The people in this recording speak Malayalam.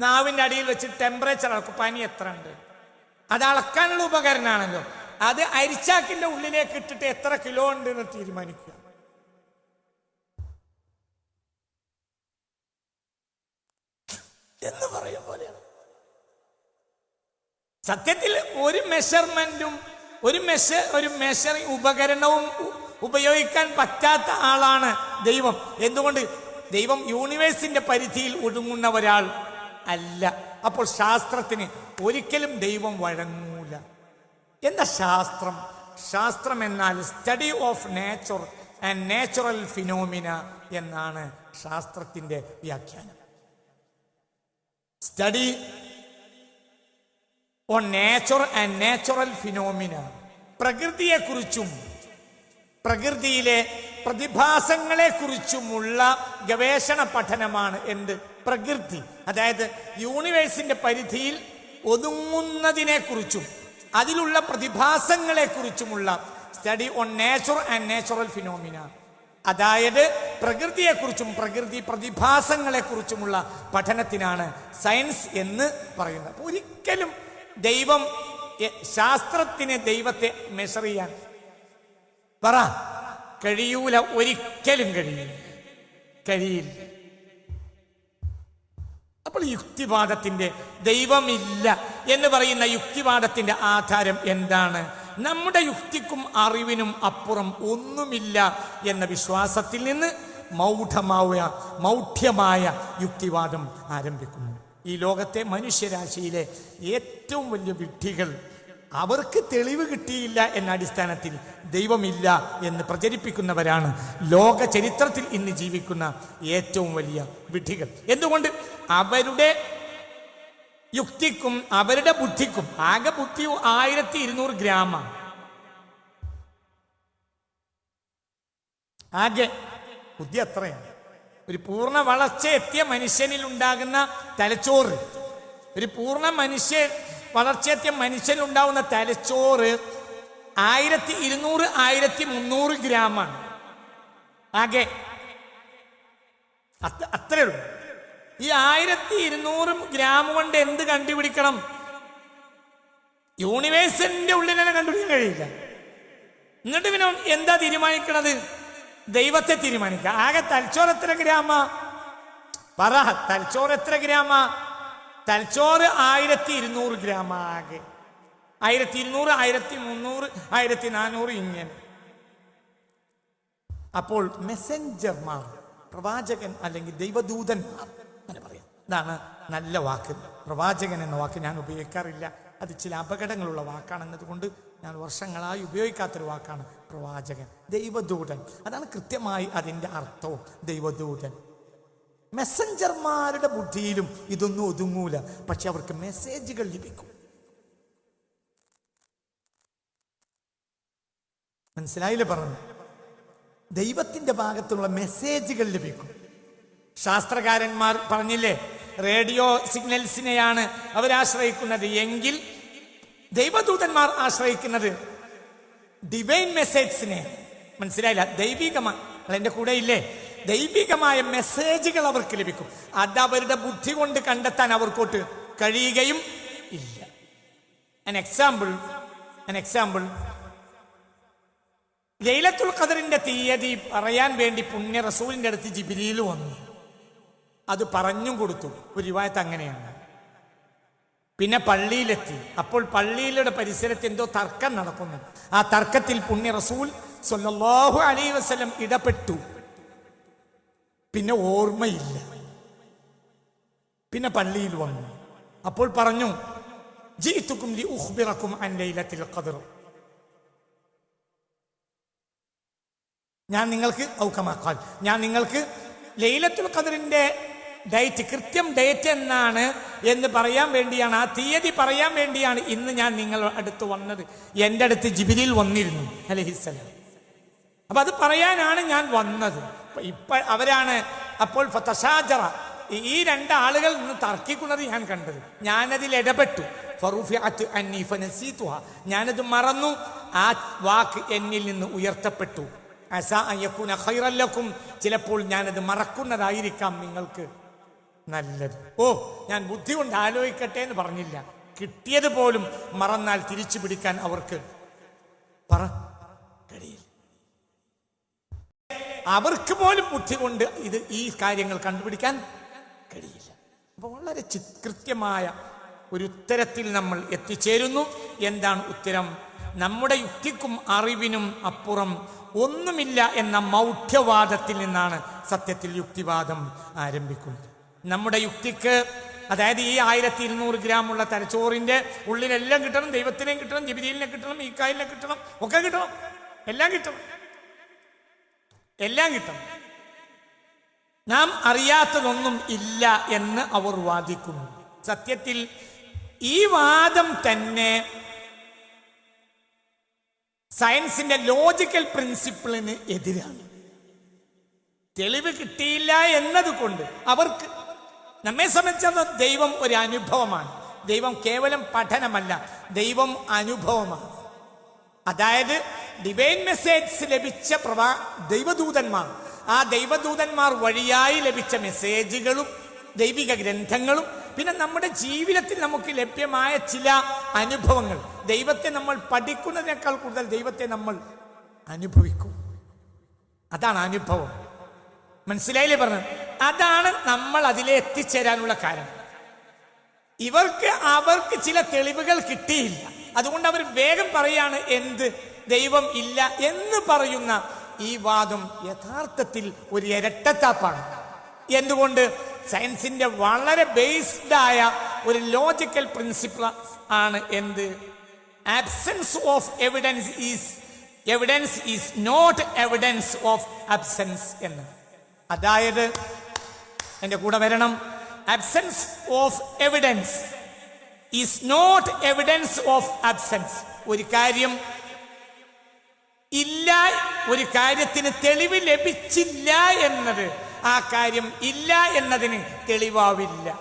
നാവിന്റെ അടിയിൽ വെച്ച് ടെമ്പറേച്ചർ അളക്കും പനി എത്ര ഉണ്ട് അത് അളക്കാനുള്ള ഉപകരണമാണല്ലോ. അത് അരിച്ചാക്കിന്റെ ഉള്ളിലേക്ക് ഇട്ടിട്ട് എത്ര കിലോ ഉണ്ട് എന്ന് തീരുമാനിക്കുക. എന്ന് പറയും പോലെയാണ്. സത്യത്തിൽ ഒരു മെഷർമെന്റും ഒരു മെഷ ഒരു മെഷറിംഗ് ഉപകരണവും ഉപയോഗിക്കാൻ പറ്റാത്ത ആളാണ് ദൈവം. എന്തുകൊണ്ട്? ദൈവം യൂണിവേഴ്സിന്റെ പരിധിയിൽ ഒടുങ്ങുന്ന ഒരാൾ. അല്ല. അപ്പോൾ ശാസ്ത്രത്തിന് ഒരിക്കലും ദൈവം വഴങ്ങൂല. എന്താ ശാസ്ത്രം? ശാസ്ത്രം എന്നാൽ study of nature and natural phenomena എന്നാണ് ശാസ്ത്രത്തിന്റെ വ്യാഖ്യാനം. Study on nature and natural phenomena പ്രകൃതിയെക്കുറിച്ചും പ്രകൃതിയിലെ പ്രതിഭാസങ്ങളെക്കുറിച്ചുമുള്ള ഗവേഷണ പഠനമാണ് എന്ത്? പ്രകൃതി അതായത് യൂണിവേഴ്സിന്റെ പരിധിയിൽ ഒതുങ്ങുന്നതിനെക്കുറിച്ചും അതിലുള്ള പ്രതിഭാസങ്ങളെക്കുറിച്ചുമുള്ള study on nature and natural phenomena അതായത് പ്രകൃതിയെക്കുറിച്ചും പ്രകൃതി പ്രതിഭാസങ്ങളെക്കുറിച്ചുമുള്ള പഠനത്തിനാണ് സയൻസ് എന്ന് പറയുന്നത്. ഒരിക്കലും ദൈവം ശാസ്ത്രത്തിന് ദൈവത്തെ മെഷർ ചെയ്യാൻ പറ. കഴിയൂല ഒരിക്കലും കഴിയില്ല കഴിയില്ല. അപ്പോൾ യുക്തിവാദത്തിന്റെ ദൈവമില്ല എന്ന് പറയുന്ന യുക്തിവാദത്തിന്റെ ആധാരം എന്താണ്? നമ്മുടെ യുക്തിക്കും അറിവിനും അപ്പുറം ഒന്നുമില്ല എന്ന വിശ്വാസത്തിൽ നിന്ന് മൗഢമായ മൗഢ്യമായ യുക്തിവാദം ആരംഭിക്കുന്നു. ഈ ലോകത്തെ മനുഷ്യരാശിയിലെ ഏറ്റവും വലിയ വിഡ്ഢികൾ അവർക്ക് തെളിവ് കിട്ടിയില്ല എന്ന അടിസ്ഥാനത്തിൽ ദൈവമില്ല എന്ന് പ്രചരിപ്പിക്കുന്നവരാണ്. ലോക ചരിത്രത്തിൽ ഇന്ന് ജീവിക്കുന്ന ഏറ്റവും വലിയ വിഡ്ഢികൾ. എന്തുകൊണ്ട്? അവരുടെ യുക്തിക്കും അവരുടെ ബുദ്ധിക്കും ആകെ ബുദ്ധി ആയിരത്തി ഇരുന്നൂറ് ഗ്രാമാണ് ആകെ ബുദ്ധി അത്രയാണ്. ഒരു പൂർണ വളർച്ച എത്തിയ മനുഷ്യനിൽ ഉണ്ടാകുന്ന തലച്ചോറ് ഒരു പൂർണ മനുഷ്യ വളർച്ചയെത്തിയ മനുഷ്യനുണ്ടാവുന്ന തലച്ചോറ് ആയിരത്തി ഇരുന്നൂറ് ആയിരത്തി മുന്നൂറ് ഗ്രാമാണ്. ആകെ അത്ര ഉള്ളൂ. ഈ ആയിരത്തി ഇരുന്നൂറ് ഗ്രാം കൊണ്ട് എന്ത് കണ്ടുപിടിക്കണം? യൂണിവേഴ്സിന്റെ ഉള്ളിൽ തന്നെ കണ്ടുപിടിക്കാൻ കഴിയില്ല. എന്നിട്ട് പിന്നെ എന്താ തീരുമാനിക്കണത്? ദൈവത്തെ തീരുമാനിക്കുക. ആകെ തലച്ചോറ് എത്ര ഗ്രാമ? പറ തലച്ചോറ് എത്ര ഗ്രാമ? തലച്ചോറ് ആയിരത്തി ഇരുന്നൂറ് ഗ്രാം ആകെ. ആയിരത്തി ഇരുന്നൂറ് ആയിരത്തി മുന്നൂറ് ആയിരത്തി നാനൂറ് ഇങ്ങനെ. അപ്പോൾ മെസ്സഞ്ചർമാർ പ്രവാചകൻ അല്ലെങ്കിൽ ദൈവദൂതന്മാർ അങ്ങനെ പറയാം. ഇതാണ് നല്ല വാക്ക്. പ്രവാചകൻ എന്ന വാക്ക് ഞാൻ ഉപയോഗിക്കാറില്ല. അത് ചില അപകടങ്ങളുള്ള വാക്കാണെന്നതുകൊണ്ട് ഞാൻ വർഷങ്ങളായി ഉപയോഗിക്കാത്തൊരു വാക്കാണ് പ്രവാചകൻ ദൈവദൂതൻ. അതാണ് കൃത്യമായി അതിന്റെ അർത്ഥവും ദൈവദൂതൻ. മെസ്സഞ്ചർമാരുടെ ബുദ്ധിയിലും ഇതൊന്നും ഒതുങ്ങൂല. പക്ഷെ അവർക്ക് മെസ്സേജുകൾ ലഭിക്കും. മനസ്സിലായില്ലേ പറഞ്ഞു? ദൈവത്തിന്റെ ഭാഗത്തുള്ള മെസ്സേജുകൾ ലഭിക്കും. ശാസ്ത്രകാരന്മാർ പറഞ്ഞില്ലേ റേഡിയോ സിഗ്നൽസിനെയാണ് അവരാശ്രയിക്കുന്നത് എങ്കിൽ ദൈവദൂതന്മാർ ആശ്രയിക്കുന്നത് ഡിവൈൻ മെസ്സേജ്സിനെ മനസ്സിലായില്ല? ദൈവികമാ നിങ്ങൾ കൂടെ ഇല്ലേ? ദൈവികമായ മെസ്സേജുകൾ അവർക്ക് ലഭിക്കും. അത് അവരുടെ ബുദ്ധി കൊണ്ട് കണ്ടെത്താൻ അവർക്കോട്ട് കഴിയുകയും ഇല്ല. എക്സാമ്പിൾ ആൻ എക്സാമ്പിൾ ലൈലത്തുൽ ഖദറിന്റെ തീയതി പറയാൻ വേണ്ടി പുണ്യ റസൂലിന്റെ അടുത്ത് ജിബിലിയിൽ വന്നു. അത് പറഞ്ഞും കൊടുത്തു. ഒരു രൂപായത്ത് അങ്ങനെയാണ്. പിന്നെ പള്ളിയിലെത്തി. അപ്പോൾ പള്ളിയിലെ പരിസരത്ത് എന്തോ തർക്കം നടക്കുന്നു. ആ തർക്കത്തിൽ പുണ്യ റസൂൽ സല്ലല്ലാഹു അലൈ വസ്ലം ഇടപെട്ടു. പിന്നെ ഓർമ്മയില്ല. പിന്നെ പള്ളിയിൽ വന്നു. അപ്പോൾ പറഞ്ഞു ജീത്തുക്കും ലി ഉഹ്ബിറക്കും അൻ ലൈലത്തിൽ ഖദർ. ഞാൻ നിങ്ങൾക്ക് ഔക്കമാക്കാൻ ഞാൻ നിങ്ങൾക്ക് ലൈലത്തുൽ ഖദറിന്റെ ഡേറ്റ് കൃത്യം ഡേറ്റ് എന്നാണ് എന്ന് പറയാൻ വേണ്ടിയാണ് ആ തീയതി പറയാൻ വേണ്ടിയാണ് ഇന്ന് ഞാൻ നിങ്ങൾ അടുത്ത് വന്നത്. എന്റെ അടുത്ത് ജിബിലിൽ വന്നിരുന്നു അലഹിസ്സലാം. അപ്പൊ അത് പറയാനാണ് ഞാൻ വന്നത്. ഇപ്പൊ അവരാണ്. അപ്പോൾ ഫതസാജറ. ഈ- രണ്ട് ആളുകൾ നിന്ന് തർക്കിക്കുന്നത് ഞാൻ കണ്ടത്. ഞാനതിൽ ഇടപെട്ടു. ഞാനത് മറന്നു. ആ വാക്ക് എന്നിൽ നിന്ന് ഉയർത്തപ്പെട്ടു ും. ചിലപ്പോൾ ഞാനത് മറക്കുന്നതായിരിക്കാം നിങ്ങൾക്ക്. നല്ലത്. ഓ ഞാൻ ബുദ്ധി കൊണ്ട് ആലോചിക്കട്ടെ എന്ന് പറഞ്ഞില്ല. കിട്ടിയത് പോലും മറന്നാൽ തിരിച്ചു പിടിക്കാൻ അവർക്ക്. പറ. അവർക്ക് പോലും ബുദ്ധി കൊണ്ട് ഇത് ഈ കാര്യങ്ങൾ കണ്ടുപിടിക്കാൻ കഴിയില്ല. അപ്പോൾ വളരെ കൃത്യമായ ഒരു ഉത്തരത്തിൽ നമ്മൾ എത്തിച്ചേരുന്നു. എന്താണ് ഉത്തരം? നമ്മുടെ യുക്തിക്കും അറിവിനും അപ്പുറം ഒന്നുമില്ല എന്ന മൗഢ്യവാദത്തിൽ നിന്നാണ് സത്യത്തിൽ യുക്തിവാദം ആരംഭിക്കുന്നത്. നമ്മുടെ യുക്തിക്ക് അതായത് ഈ ആയിരത്തി ഇരുന്നൂറ് ഗ്രാമുള്ള തലച്ചോറിന്റെ ഉള്ളിലെല്ലാം കിട്ടണം ദൈവത്തിനെയും കിട്ടണം ജിബിരിലിനെ കിട്ടണം ഈ കായലിനെ കിട്ടണം ഒക്കെ കിട്ടണം. എല്ലാം കിട്ടണം. എല്ലാം കിട്ടും. നാം അറിയാത്തതൊന്നും ഇല്ല എന്ന് അവർ വാദിക്കുന്നു. സത്യത്തിൽ ഈ വാദം തന്നെ സയൻസിന്റെ ലോജിക്കൽ പ്രിൻസിപ്പിളിന് എതിരാണ്. തെളിവ് കിട്ടിയില്ല എന്നതുകൊണ്ട് അവർക്ക് നമ്മെ സംബന്ധിച്ച ദൈവം ഒരു അനുഭവമാണ്. ദൈവം കേവലം പഠനമല്ല ദൈവം അനുഭവമാണ്. അതായത് ഡിവൈൻ മെസ്സേജ് ലഭിച്ച പ്രവാ ദൈവദൂതന്മാർ. ആ ദൈവദൂതന്മാർ വഴിയായി ലഭിച്ച മെസ്സേജുകളും ദൈവിക ഗ്രന്ഥങ്ങളും പിന്നെ നമ്മുടെ ജീവിതത്തിൽ നമുക്ക് ലഭ്യമായ ചില അനുഭവങ്ങൾ. ദൈവത്തെ നമ്മൾ പഠിക്കുന്നതിനേക്കാൾ കൂടുതൽ ദൈവത്തെ നമ്മൾ അനുഭവിക്കും. അതാണ് അനുഭവം. മനസ്സിലായില്ലേ പറഞ്ഞത് അതാണ് നമ്മൾ അതിലെ എത്തിച്ചേരാനുള്ള കാരണം. ഇവർക്ക് അവർക്ക് ചില തെളിവുകൾ കിട്ടിയില്ല. അതുകൊണ്ട് അവർ വേഗം പറയാണ് എന്ത്? ദൈവം ഇല്ല എന്ന് പറയുന്ന ഈ വാദം യഥാർത്ഥത്തിൽ ഒരു ഇരട്ടത്താപ്പാണ്. എന്തുകൊണ്ട്? സയൻസിന്റെ വളരെ ബേസ്ഡ് ആയ ഒരു ലോജിക്കൽ പ്രിൻസിപ്പിൾ ആണ് എന്ത്? Absence of evidence is evidence is not evidence of absence എന്ന്. അതായത് എന്റെ കൂടെ വരണം. Absence of evidence is not evidence of absence ഒരു കാര്യം ഇല്ല ഒരു കാര്യത്തിന് തെളിവ് ലഭിച്ചില്ല എന്നത്. ആ കാര്യം ഇല്ല എന്നതിന് തെളിവാവില്ല.